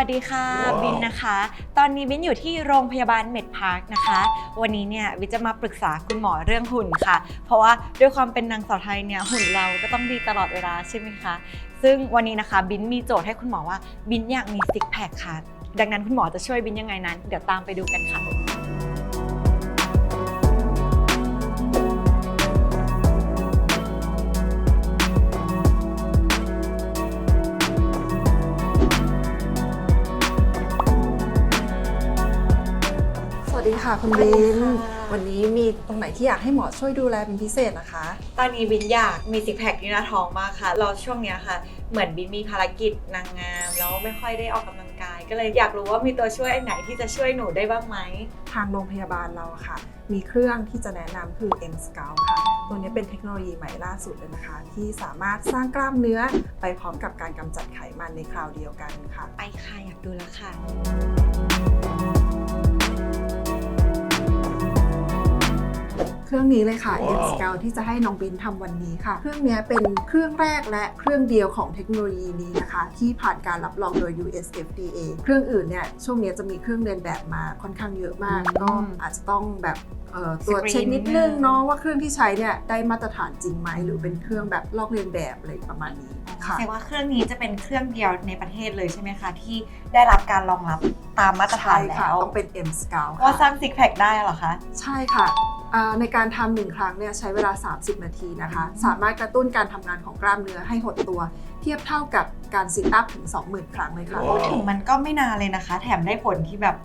วัสดีค่ะ บินนะคะ ตอนนี้บินอยู่ที่โรงพยาบาลเมดพาร์คนะคะ วันนี้เนี่ยบินจะมาปรึกษาคุณหมอเรื่องหุ่นค่ะ เพราะว่าด้วยความเป็นนางสาวไทยเนี่ยหุ่นเราก็ต้องดีตลอดเวลาใช่ไหมคะ ซึ่งวันนี้นะคะบินมีโจทย์ให้คุณหมอว่าบินอยากมีซิกแพคค่ะ ดังนั้นคุณหมอจะช่วยบินยังไงนั้น เดี๋ยวตามไปดูกันค่ะ ค่ะคุณสวัสบิดีนค่ะวันนี้มีตรงไหนที่อยากให้หมอช่วยดูแลเป็นพิเศษนะคะ ตอนนี้บินอยากมีซิกแพคที่หน้าท้องมากค่ะเราช่วงเนี้ยค่ะ เหมือนบินมีภารกิจนางงามแล้วไม่ค่อยได้ออกกำลังกาย ก็เลยอยากรู้ว่ามีตัวช่วยอันไหนที่จะช่วยหนูได้บ้างไหม ทางโรงพยาบาลเราอะค่ะ มีเครื่องที่จะแนะนำคือ M Scout ค่ะ ตัวนี้เป็นเทคโนโลยีใหม่ล่าสุดเลยนะคะ ที่สามารถสร้างกล้ามเนื้อไปพร้อมกับการกำจัดไขมันในคราวเดียวกันค่ะ ไปค่ะอยากดูแล้วค่ะ เครื่องนี้เลยค่ะ M Scout ที่จะให้น้องบินทำวันนี้ค่ะ เครื่องนี้เป็นเครื่องแรกและเครื่องเดียวของเทคโนโลยีนี้นะคะ ที่ผ่านการรับรองโดย US FDA เครื่องอื่นเนี่ยช่วงนี้จะมีเครื่องเรียนแบบมาค่อนข้างเยอะมากอืมก็อาจจะต้องแบบเอ่อตรวจสกรีนเช็คนิดนิดนึนึงงเนาะว่าเครื่องที่ใช้เนี่ยได้มาตรฐานจริงไหมหรือเป็นเครื่องแบบลอกเลียนแบบอะไรประมาณนี้ค่ะแสดงว่าเครื่องนี้จะเป็นเครื่องเดียวในประเทศเลยใช่ไหมคะ ที่ได้รับการรองรับตามมาตรฐานใช่แล้ค่ะวต้องเป็น M Scout ว่าสร้าค่ะงซิกแพคได้เหรอคะ ใช่ค่ะอ่า ในการทำหนึ่งครั้งเนี่ยใช้เวลา 30 นาทีนะคะ สามารถกระตุ้นการทำงานของกล้ามเนื้อให้หดตัว เทียบเท่ากับการซิทอัพถึง 20,000 ครั้งเลยค่ะ พูดถึงมันก็ไม่นานเลยนะคะ แถมได้ผลที่แบบ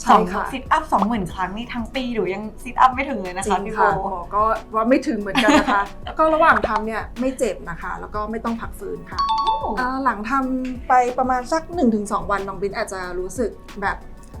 ใช่สองค่ะซิทอัพสองหมื่นครั้งนี่ทั้งปีหนูยังซิทอัพไม่ถึงเลยนะจริคะงพี่โบค่ะหมอก็ว่าไม่ถึงเหมือนกันนะคะ แล้วก็ระหว่างทำเนี่ยไม่เจ็บนะคะ แล้วก็ไม่ต้องพักฟื้นค่ะอ่าหลังทำไปประมาณสัก 1-2 วันน้องบินอาจจะรู้สึกแบบ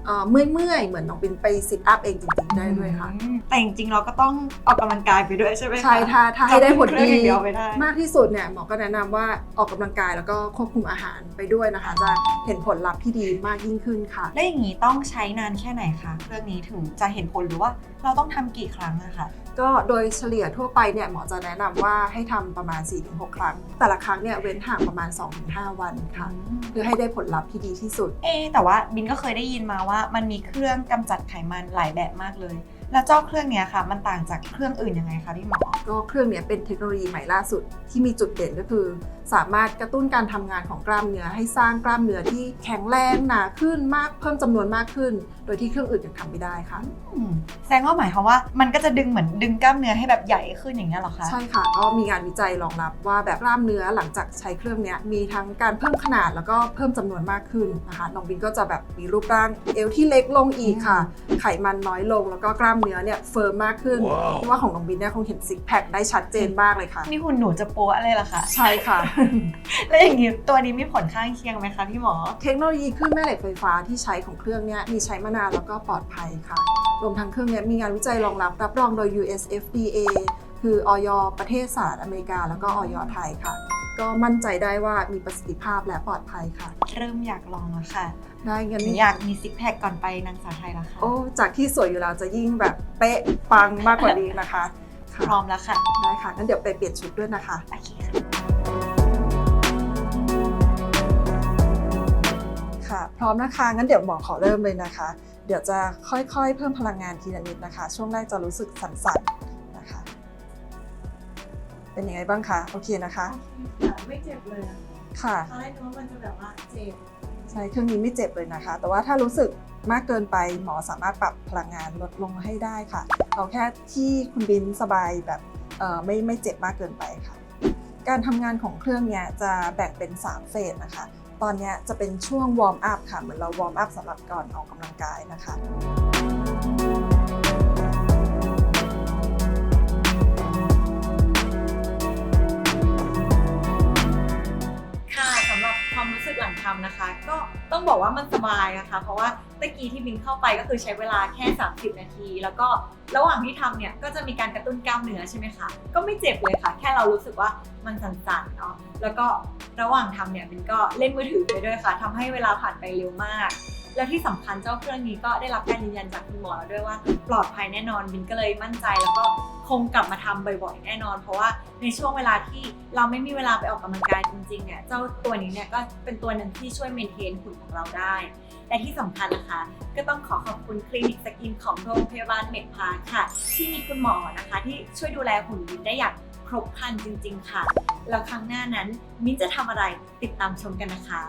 เอ่อเมื่อยๆเหมือนน้องบินไปซิทอัพเองจริงๆได้ด้วยค่ะอืมแต่จริงๆเราก็ต้องออกกำลังกายไปด้วยใช่ไหมคะใช่ถ้าถ้าให้ได้ผลเครื่องดีอย่างเดียวไม่ได้มากที่สุดเนี่ยหมอก็แนะนำว่าออกกำลังกายแล้วก็ควบคุมอาหารไปด้วยนะคะ จะเห็นผลลัพธ์ที่ดีมากยิ่งขึ้นค่ะแล้วอย่างนี้ต้องใช้นานแค่ไหนคะเครื่องนี้ถึงจะเห็นผลหรือว่าเราต้องทำกี่ครั้งอะคะ ก็โดยเฉลี่ยทั่วไปเนี่ยหมอจะแนะนำว่าให้ทำประมาณ 4-6 ครั้ง แต่ละครั้งเนี่ยเว้นห่างประมาณ 2-5 วันค่ะ เพื่อให้ได้ผลลัพธ์ที่ดีที่สุด เอะแต่ว่าบินก็เคยได้ยินมาว่ามันมีเครื่องกำจัดไขมันหลายแบบมากเลย แล้วเจ้าเครื่องเนี้ยค่ะ มันต่างจากเครื่องอื่นยังไงคะพี่หมอ ก็เครื่องเนี้ยเป็นเทคโนโลยีใหม่ล่าสุดที่มีจุดเด่นก็คือ สามารถกระตุ้นการทำงานของกล้ามเนื้อให้สร้างกล้ามเนื้อที่แข็งแรงหนาขึ้นมากเพิ่มจำนวนมากขึ้น โดยที่เครื่องอื่นยังทำไม่ได้ค่ะอืมแสดงว่าหมายความว่ามันก็จะดึงเหมือนดึงกล้ามเนื้อให้แบบใหญ่ขึ้นอย่างเงี้ยเหรอคะใช่ค่ะก็มีงานวิจัยรองรับว่าแบบกล้ามเนื้อหลังจากใช้เครื่องเนี้ยมีทั้งการเพิ่มขนาดแล้วก็เพิ่มจำนวนมากขึ้นนะคะน้องบินก็จะแบบมีรูปร่างเอวที่เล็กลงอีกค่ะ ไขมันน้อยลงแล้วก็กล้ามเนื้อเนี่ยเฟิร์มมากขึ้น เพราะว่าของน้องบินเนี่ยคงเห็นซิกแพคได้ชัดเจนมากเลยค่ะ นี่หุ่นหนูจะโปะอะไรล่ะคะ ใช่ค่ะ แล้วอย่างนี้ตัวนี้มีผลข้างเคียงไหมคะพี่หมอ เทคโนโลยีคลื่นแม่เหล็กไฟฟ้าที่ใช้ของเครื่องเนี้ยมีใช้มานานแล้วก็ปลอดภัยค่ะ รวมทั้งเครื่องเนี้ยมีงานวิจัยรองรับรับรองโดย US FDA คือออยประเทศสหรัฐอเมริกา แล้วก็ออยไทยค่ะ ก็มั่นใจได้ว่ามีประสิทธิภาพและปลอดภัยค่ะ เริ่มอยากลองแล้วค่ะได้งั้นหนูอยากมีซิกแพคก่อนไปนางสาวไทยแล้วค่ะโอ้จากที่สวยอยู่แล้วจะยิ่งแบบเป๊ะปังมากกว่านี้นะคะค่ะพร้อมแล้วค่ะได้ค่ะงั้นเดี๋ยวไปเปลี่ยนชุดด้วยนะคะ โอเคค่ะค่ะ พร้อมนะคะงั้นเดี๋ยวหมอขอเริ่มเลยนะคะ เดี๋ยวจะค่อยๆ เพิ่มพลังงานทีละนิดนะคะ ช่วงแรกจะรู้สึกสั่นๆนะคะ เป็นยังไงบ้างคะ โอเคนะคะ ไม่เจ็บเลยอะค่ะตอนแรกนึกว่ามันจะแบบว่าเจ็บ ใช่เครื่องนี้ไม่เจ็บเลยนะคะ แต่ว่าถ้ารู้สึกมากเกินไปหมอสามารถปรับพลังงานลดลงให้ได้ค่ะ เอาแค่ที่คุณบินสบายแบบเอ่อไม่ไม่เจ็บมากเกินไปค่ะ การทำงานของเครื่องเนี้ยจะแบ่งเป็น 3 เฟสนะคะ ตอนเนี้ยจะเป็นช่วงวอร์มอัพค่ะ เหมือนเราวอร์มอัพสำหรับก่อนออกกำลังกายนะคะค่ะ นะคะ ก็ต้องบอกว่ามันสบายนะคะ เพราะว่าตะกี้ที่บินเข้าไปก็คือใช้เวลาแค่ 30 นาที แล้วก็ระหว่างที่ทำเนี่ยก็จะมีการกระตุ้นกล้ามเนื้อใช่ไหมคะ ก็ไม่เจ็บเลยค่ะ แค่เรารู้สึกว่ามันสั่นๆเนาะแล้วก็ระหว่างทำเนี่ยบินก็เล่นมือถือไปด้วยค่ะทำให้เวลาผ่านไปเร็วมาก แล้วที่สำคัญเจ้าเครื่องนี้ก็ได้รับการยืนยันจากคุณหมอแล้วด้วยว่า ปลอดภัยแน่นอนบินก็เลยมั่นใจแล้วก็คงกลับมาทำบ่อยๆ แน่นอน เพราะว่าในช่วงเวลาที่เราไม่มีเวลาไปออกกำลังกายจริงๆเนี่ยเจ้าตัวนี้เนี่ยก็เป็นตัวหนึ่งที่ช่วยเมนเทนหุ่นของเราได้ และที่สำคัญนะคะ ก็ต้องขอขอบคุณคลินิกสกินของโรงพยาบาลเมดพาร์คค่ะ ที่มีคุณหมอนะคะ ที่ช่วยดูแลหุ่นบินได้อย่างครบครันจริง ๆ ค่ะ แล้วครั้งหน้านั้นมิ้นจะทำอะไรติดตามชมกันนะคะ